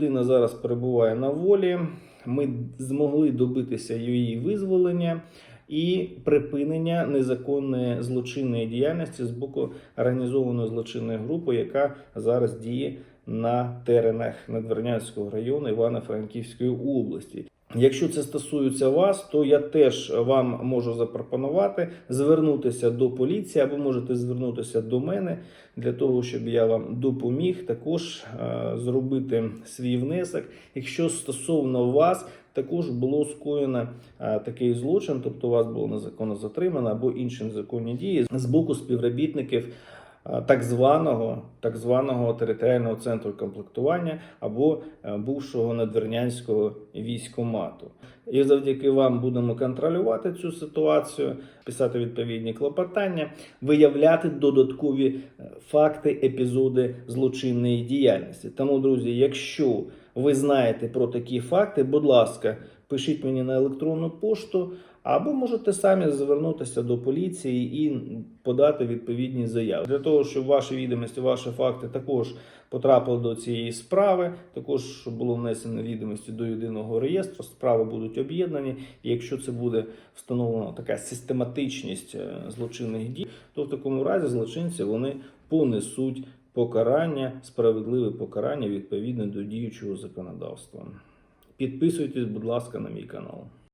людина зараз перебуває на волі. Ми змогли добитися її визволення і припинення незаконної злочинної діяльності з боку організованої злочинної групи, яка зараз діє на теренах Надвірнянського району Івано-Франківської області. Якщо це стосується вас, то я теж вам можу запропонувати звернутися до поліції або можете звернутися до мене для того, щоб я вам допоміг також е, зробити свій внесок. Якщо стосовно вас також було скоєно е, такий злочин, тобто вас було незаконно затримано або інші незаконні дії з боку співробітників так званого, так званого територіального центру комплектування або е, бувшого надвірнянського військомату. І завдяки вам будемо контролювати цю ситуацію, писати відповідні клопотання, виявляти додаткові е, факти, епізоди злочинної діяльності. Тому, друзі, якщо ви знаєте про такі факти, будь ласка, пишіть мені на електронну пошту, або можете самі звернутися до поліції і подати відповідні заяви для того, щоб ваші відомості, ваші факти також потрапили до цієї справи. Також було внесено відомості до єдиного реєстру. Справи будуть об'єднані. І якщо це буде встановлена така систематичність е, злочинних дій, то в такому разі злочинці вони понесуть покарання, справедливе покарання відповідно до діючого законодавства. Підписуйтесь, будь ласка, на мій канал.